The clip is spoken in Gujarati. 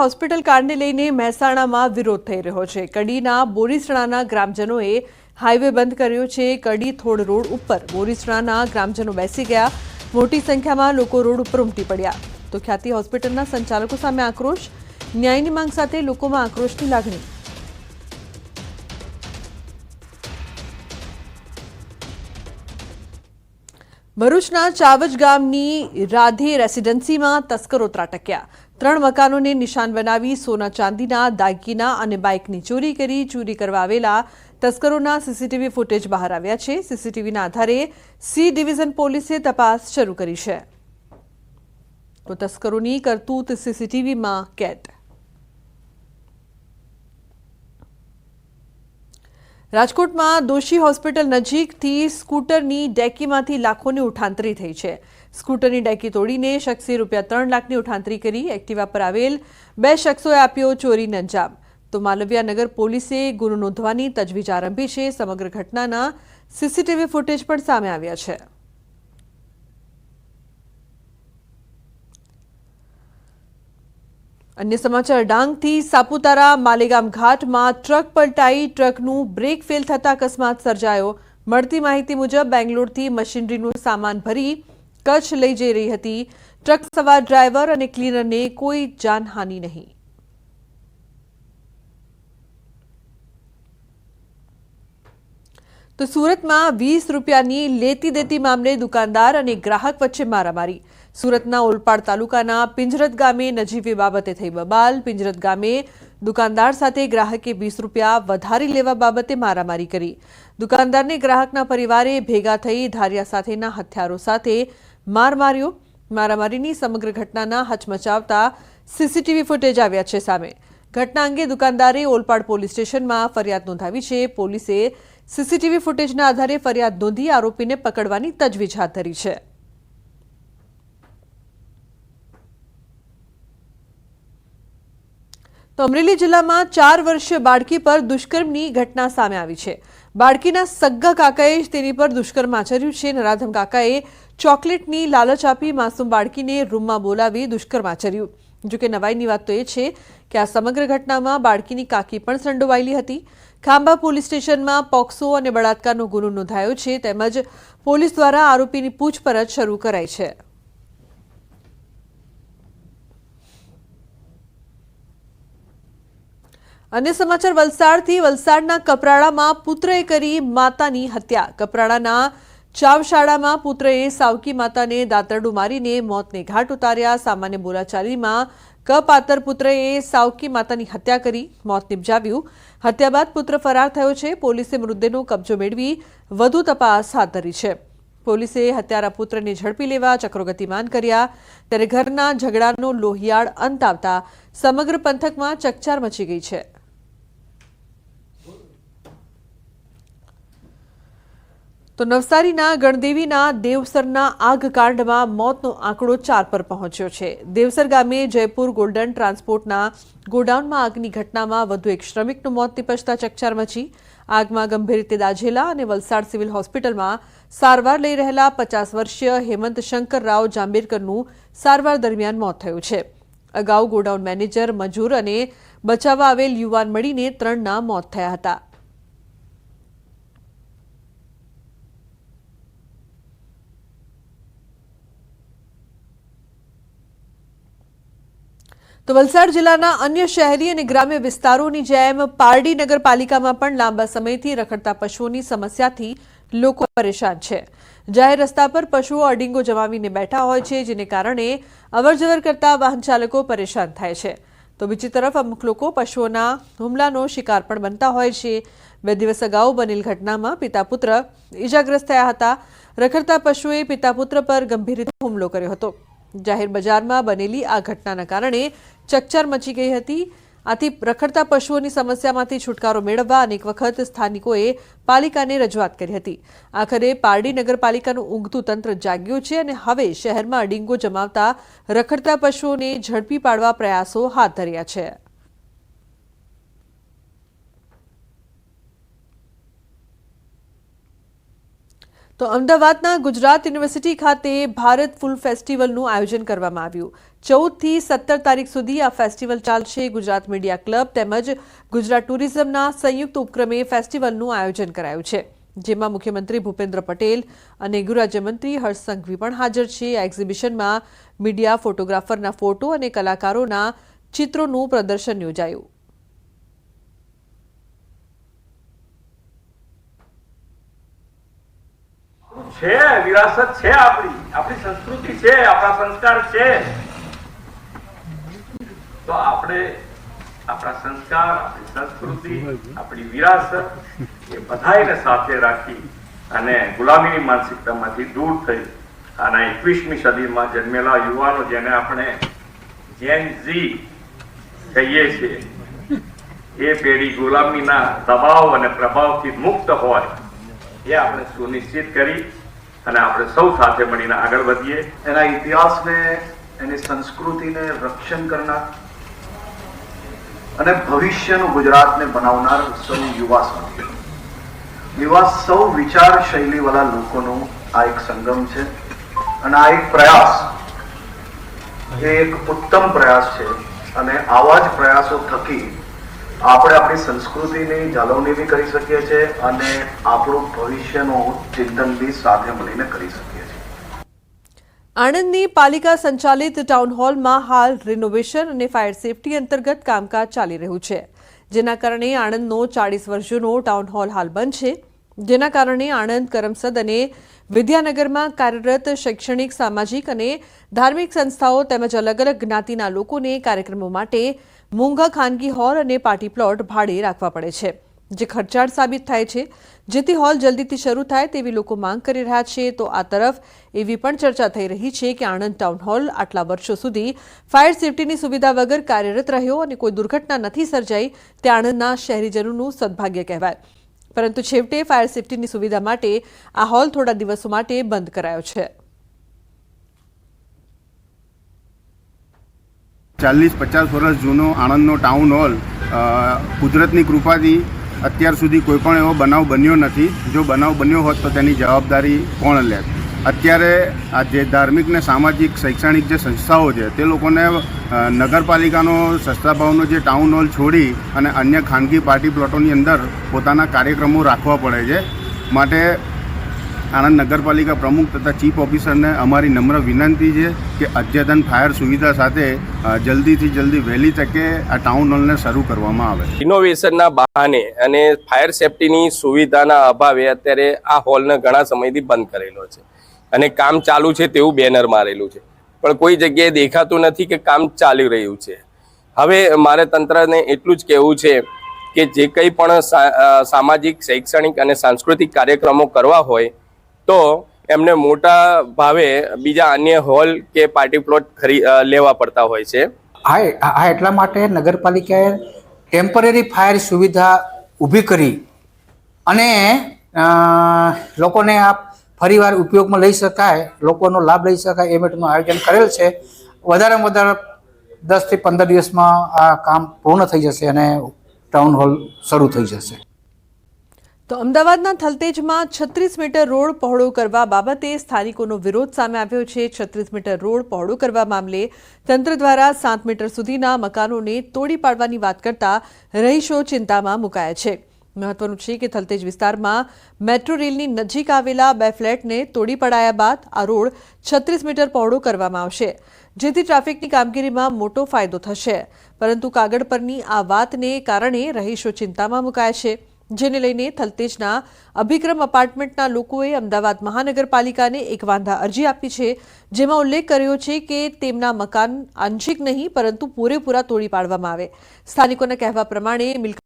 હોસ્પિટલ કાર્ડને લઈને મહેસાણામાં વિરોધ થઈ રહ્યો છે. કડીના બોરીસણાના ગ્રામજનોએ હાઈવે બંધ કર્યો છે. કડી થોડ રોડ ઉપર બોરીસણાના ગ્રામજનો બેસી ગયા. મોટી સંખ્યામાં લોકો રોડ ઉપર ઉમટી પડ્યા. તો ખ્યાતિ હોસ્પિટલના સંચાલકો સામે આક્રોશ. ન્યાયની માંગ સાથે લોકોમાં આક્રોશની લાગણી. ભરૂચના ચાવજ ગામની રાધે રેસિડેન્સીમાં તસ્કરો ત્રાટક્યા. ત્રણ મકાનોને નિશાન બનાવી સોના ચાંદીના, દાગીના અને બાઇકની ચોરી કરી, ચોરી કરવા આવેલા તસ્કરોના સીસીટીવી ફૂટેજ બહાર આવ્યા છે. સીસીટીવીના આધારે સી ડિવિઝન પોલીસે તપાસ શરૂ કરી છે. તો તસ્કરોની કરતૂત સીસીટીવીમાં કેદ. રાજકોટમાં દોશી હોસ્પિટલ નજીકથી સ્કૂટરની ડેકીમાંથી લાખોની ઉઠાંતરી થઈ છે. સ્કૂટરની ડેકી તોડીને શખ્સે રૂપિયા ત્રણ લાખની ઉઠાંતરી કરી, એક્ટિવા પર આવેલ બે શખ્સોએ આપ્યો ચોરીને અંજામ. તો માલવિયાનગર પોલીસે ગુનો નોંધવાની તજવીજ આરંભી છે. સમગ્ર ઘટનાના સીસીટીવી ફૂટેજ પણ સામે આવ્યા છે. અન્ય સમાચાર, ડાંગથી સાપુતારા માલેગામ ઘાટમાં ટ્રક પલટાઈ, ટ્રકનું બ્રેક ફેલ થતા અકસ્માત સર્જાયો. મળતી માહિતી મુજબ, બેંગ્લોરથી મશીનરીનું સામાન ભરી કચ્છ લઈ જઈ રહી હતી. ટ્રક સવાર ડ્રાઈવર અને ક્લીનરને કોઈ જાનહાનિ નહીં. તો સુરતમાં વીસ રૂપિયાની લેતી દેતી મામલે દુકાનદાર અને ગ્રાહક વચ્ચે મારામારી. સુરતના ઓલપાડ તાલુકાના પિંજરત ગામે નજીવી બાબતે થઈ બબાલ. પિંજરત ગામે દુકાનદાર સાથે ગ્રાહકે વીસ રૂપિયા વધારી લેવા બાબતે મારામારી કરી. દુકાનદારને ગ્રાહકના પરિવારે ભેગા થઈ ધારિયા સાથેના હથિયારો સાથે માર માર્યો. મારામારીની સમગ્ર ઘટનાના હચમચાવતા સીસીટીવી ફૂટેજ આવ્યા છે સામે. ઘટના અંગે દુકાનદારે ઓલપાડ પોલીસ સ્ટેશનમાં ફરિયાદ નોંધાવી છે. પોલીસે સીસીટીવી ફૂટેજના આધારે ફરિયાદ નોંધી આરોપીને પકડવાની તજવીજ હાથ ધરી છે. તો અમરેલી જિલ્લામાં ચાર વર્ષીય બાળકી પર દુષ્કર્મની ઘટના સામે આવી છે. બાળકીના સગ્ગા કાકાએ જ તેની પર દુષ્કર્મ આચર્યું છે. નરાધમ કાકાએ ચોકલેટની લાલચ આપી માસૂમ બાળકીને રૂમમાં બોલાવી દુષ્કર્મ આચર્યું. જોકે નવાઈની વાત તો એ છે કે આ સમગ્ર ઘટનામાં બાળકીની કાકી પણ સંડોવાયેલી હતી. ખાંભા પોલીસ સ્ટેશનમાં પોક્સો અને બળાત્કારનો ગુનો નોંધાયો છે. તેમજ પોલીસ દ્વારા આરોપીની પૂછપરછ શરૂ કરાઈ છે. અન્ય સમાચાર, વલસાડથી વલસાડના કપરાડામાં પુત્રએ કરી માતાની હત્યા. કપરાડાના ચાવશાળામાં પુત્રએ સાવકી માતાને દાતરડું મારીને મોતને ઘાટ ઉતાર્યા. સામાન્ય બોલાચાલીમાં કપાતર પુત્રએ સાવકી માતાની હત્યા કરી, મોત નિપજાવ્યું. હત્યા બાદ પુત્ર ફરાર થયો છે. પોલીસે મૃતદેહનો કબજો મેળવી વધુ તપાસ હાથ ધરી છે. પોલીસે હત્યારા પુત્રને ઝડપી લેવા ચક્રો ગતિમાન કર્યા. ત્યારે ઘરના ઝઘડાનો લોહિયાળ અંત આવતા સમગ્ર પંથકમાં ચકચાર મચી ગઈ છે. તો નવસારીના ગણદેવીના દેવસરના આગ કાંડમાં મોતનો આંકડો ચાર પર પહોંચ્યો છે. દેવસર ગામે જયપુર ગોલ્ડન ટ્રાન્સપોર્ટના ગોડાઉનમાં આગની ઘટનામાં વધુ એક શ્રમિકનું મોત નિપજતા ચકચાર મચી. આગમાં ગંભીર રીતે દાઝેલા અને વલસાડ સિવિલ હોસ્પિટલમાં સારવાર લઈ રહેલા પચાસ વર્ષીય હેમંત શંકર રાવ જાંબેરકરનું સારવાર દરમિયાન મોત થયું છે. અગાઉ ગોડાઉન મેનેજર મજૂર અને બચાવવા આવેલ યુવાન મળીને ત્રણના મોત થયા હતા. તો વલસાડ જિલ્લાના અન્ય શહેરી અને ગ્રામ્ય વિસ્તારોની જેમ પારડી નગરપાલિકામાં પણ લાંબા સમયથી રખડતા પશુઓની સમસ્યાથી લોકો પરેશાન છે. જાહેર રસ્તા પર પશુઓ અડીંગો જમાવીને બેઠા હોય છે, જેને કારણે અવરજવર કરતા વાહન ચાલકો પરેશાન થાય છે. તો બીજી તરફ અમુક લોકો પશુઓના હુમલાનો શિકાર પણ બનતા હોય છે. બે દિવસ અગાઉ બનેલ ઘટનામાં પિતા પુત્ર ઇજાગ્રસ્ત થયા હતા. રખડતા પશુએ પિતા પુત્ર પર ગંભીર રીતે હુમલો કર્યો હતો. જાહેર બજારમાં બનેલી આ ઘટનાના કારણે ચકચાર મચી ગઈ હતી. આથી રખડતા પશુઓની સમસ્યામાંથી છુટકારો મેળવવા અનેક વખત સ્થાનિકોએ પાલિકાને રજૂઆત કરી હતી. આખરે પારડી નગરપાલિકાનું ઊંઘતું તંત્ર જાગ્યું છે અને હવે શહેરમાં અડીંગો જમાવતા રખડતા પશુઓને ઝડપી પાડવા પ્રયાસો હાથ ધર્યા છે. તો અમદાવાદના ગુજરાત યુનિવર્સિટી ખાતે ભારત ફૂલ ફેસ્ટિવલનું આયોજન કરવામાં આવ્યું. ચૌદથી સત્તર તારીખ સુધી આ ફેસ્ટિવલ ચાલશે. ગુજરાત મીડિયા ક્લબ તેમજ ગુજરાત ટુરિઝમના સંયુક્ત ઉપક્રમે ફેસ્ટિવલનું આયોજન કરાયું છે. જેમાં મુખ્યમંત્રી ભૂપેન્દ્ર પટેલ અને ગૃહરાજ્યમંત્રી હર્ષ સંઘવી પણ હાજર છે. આ એક્ઝિબિશનમાં મીડિયા, ફોટોગ્રાફરના ફોટો અને કલાકારોના ચિત્રોનું પ્રદર્શન યોજાયું. છે, વિરાસત છે આપણી. આપણી સંસ્કૃતિ છે, આપણા સંસ્કાર છે. તો આપણે આપણા સંસ્કાર, આપણી સંસ્કૃતિ, આપણી વિરાસત એ બધાને સાથે રાખી અને ગુલામીની માનસિકતામાંથી દૂર થઈ અને એકવીસમી સદીમાં જન્મેલા યુવાનો જેને આપણે જેન ઝી કહીએ છીએ, એ પેઢી ગુલામીના દબાવ અને પ્રભાવથી મુક્ત હોય, એ આપણે સુનિશ્ચિત કરી અને આપણે સૌ સાથે મળીને આગળ વધીએ. એના ઇતિહાસને, એની સંસ્કૃતિને રક્ષણ કરનાર અને ભવિષ્યનું ગુજરાતને બનાવનાર સૌ યુવા સાથી. યુવા સૌ વિચાર શૈલીવાળા લોકોનું આ એક સંગમ છે. અને આ એક પ્રયાસ, એ એક ઉત્તમ પ્રયાસ છે. અને આવા જ પ્રયાસો થકી આપણે આપણી સંસ્કૃતિની જાળવણી બી કરી શકીએ છીએ અને આપણું ભવિષ્યનું ચિંતન બી સાથે મળીને કરી શકીએ આણંદની પાલિકા સંચાલિત ટાઉન હોલમાં હાલ રિનોવેશન અને ફાયર સેફટી અંતર્ગત કામકાજ ચાલી રહ્યું છે. જેના કારણે આણંદનો ચાળીસ વર્ષ જૂનો ટાઉન હોલ હાલ બંધ છે. જેના કારણે આણંદ કરમસદ અને વિદ્યાનગરમાં કાર્યરત શૈક્ષણિક, સામાજિક અને ધાર્મિક સંસ્થાઓ તેમજ અલગ અલગ જ્ઞાતિના લોકોને કાર્યક્રમો માટે મોંઘા ખાનગી હોલ અને પાર્ટી પ્લોટ ભાડે રાખવા પડે છે. જે ખર્ચાળ સાબિત થાય છે. જેથી હોલ જલ્દીથી શરૂ થાય તેવી લોકો માંગ કરી રહ્યા છે. તો આ તરફ એવી પણ ચર્ચા થઈ રહી છે કે આણંદ ટાઉન હોલ આટલા વર્ષો સુધી ફાયર સેફટીની સુવિધા વગર કાર્યરત રહ્યો અને કોઈ દુર્ઘટના નથી સર્જાઈ તે આણંદના શહેરીજનોનું સદભાગ્ય કહેવાય. પરંતુ છેવટે ફાયર સેફટીની સુવિધા માટે આ હોલ થોડા દિવસો માટે બંધ કરાયો છે. ચાલીસ પચાસ વર્ષ જૂનો આણંદનો ટાઉન હોલ કુદરતની કૃપાથી અત્યાર સુધી કોઈ પણ એવો બનાવ બન્યો નથી. જો બનાવ બન્યો હોત તો તેની જવાબદારી કોણ લે? અત્યારે આ જે ધાર્મિક ને સામાજિક, શૈક્ષણિક જે સંસ્થાઓ છે, તે લોકોને નગરપાલિકાનો સસ્તા ભાવનો જે ટાઉન હોલ છોડી અને અન્ય ખાનગી પાર્ટી પ્લોટોની અંદર પોતાના કાર્યક્રમો રાખવા પડે છે. માટે આણંદ નગરપાલિકા પ્રમુખ તથા ચીફ ઓફિસરને અમારી નમ્ર વિનંતી છે કે અદ્યતન ફાયર સુવિધા સાથે જલ્દીથી જલ્દી વહેલી તકે આ ટાઉન હોલને શરૂ કરવામાં આવે. ઇનોવેશનના બહાને અને ફાયર સેફટીની સુવિધાના અભાવે અત્યારે આ હોલને ઘણા સમયથી બંધ કરેલો છે. અને કામ ચાલુ છે તેવું બેનર મારેલું છે. પણ કોઈ જગ્યાએ દેખાતું નથી કે કામ ચાલી રહ્યું છે. હવે મારે તંત્રને એટલું જ કહેવું છે કે જે કંઈ પણ સામાજિક, શૈક્ષણિક અને સાંસ્કૃતિક કાર્યક્રમો કરવા હોય તો એમને મોટા ભાવે બીજા અન્ય હોલ કે પાર્ટી પ્લોટ ખરી લેવા પડતા હોય છે. આ એટલા માટે નગરપાલિકાએ ટેમ્પરરી ફાયર સુવિધા ઊભી કરી અને લોકોને આ ફરીવાર ઉપયોગમાં લઈ શકાય, લોકોનો લાભ લઈ શકાય એ માટેનું આયોજન કરેલ છે. વધારેમાં વધારે દસથી પંદર દિવસમાં આ કામ પૂર્ણ થઈ જશે અને ટાઉન હોલ શરૂ થઈ જશે. તો અમદાવાદના થલતેજમાં છત્રીસ મીટર રોડ પહોળો કરવા બાબતે સ્થાનિકોનો વિરોધ સામે આવ્યો છે. છત્રીસ મીટર રોડ પહોળો કરવા મામલે તંત્ર દ્વારા સાત મીટર સુધીના મકાનોને તોડી પાડવાની વાત કરતા રહીશો ચિંતામાં મુકાયા છે. મહત્વનું છે કે થલતેજ વિસ્તારમાં મેટ્રો રેલની નજીક આવેલા બે ફ્લેટને તોડી પડાયા બાદ આ રોડ છત્રીસ મીટર પહોળો કરવામાં આવશે, જેથી ટ્રાફિકની કામગીરીમાં મોટો ફાયદો થશે. પરંતુ કાગળ પરની આ વાતને કારણે રહીશો ચિંતામાં મુકાયા છે. જેને લઈને થલતેજના અભિક્રમ અપાર્ટમેન્ટના લોકોએ અમદાવાદ મહાનગરપાલિકાને એક વાંધા અરજી આપી છે, જેમાં ઉલ્લેખ કર્યો છે કે તેમના મકાન આંશિક નહીં, પરંતુ પૂરેપૂરા તોડી પાડવામાં આવે. સ્થાનિકોના કહેવા પ્રમાણે મિલકત